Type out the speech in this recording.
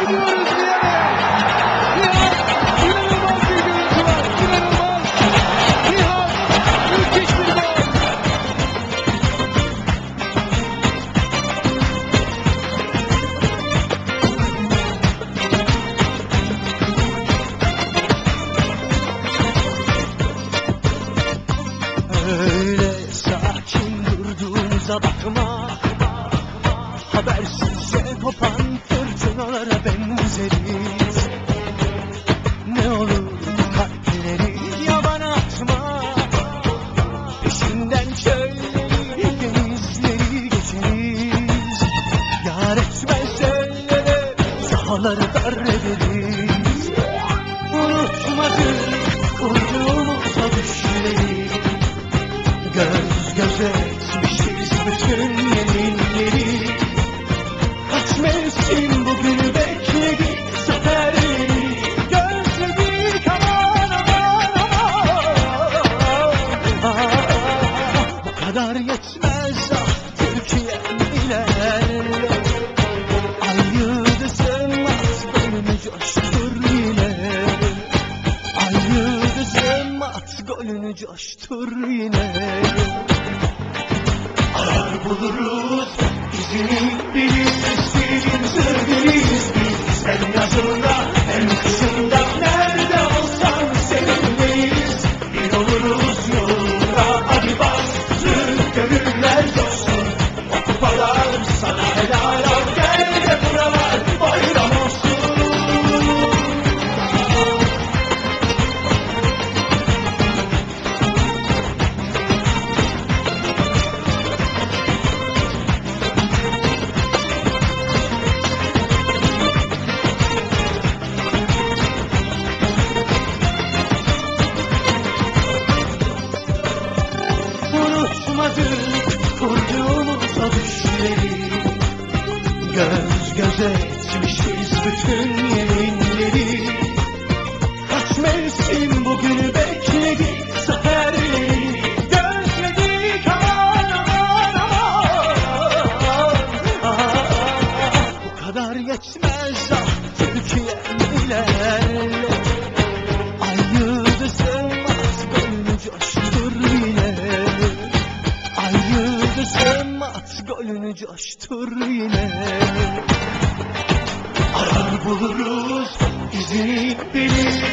Gidiyoruz Nihat'a. Nihat inanılmaz bir görüntü var. İnanılmaz. Nihat müthiş bir gol. Öyle sakin durduğumuza bakma Habersizce kopan Yar etmez ellere sahaları dar ederiz Unutmadık kurduğumuz o düşleri Göz golünü coştur yine. Arar buluruz izini biliriz sır biliriz biz. Hem yazında hem kışında nerede olsan seninleyiz Bir oluruz yolunda hadi bastır gönüller coşsun. O kupalar sana helal ol o düşleri Göz göze etmişiz bütün yeminleri. Kaç mevsim bugünü bekledik zaferleri Gözledik aman aman aman. Bu kadar yetmez ah Türkiye'm ilerle Ay yıldızım at gönlü coştur yıldızım at golünü coştur yine. Arar buluruz izini bilirsin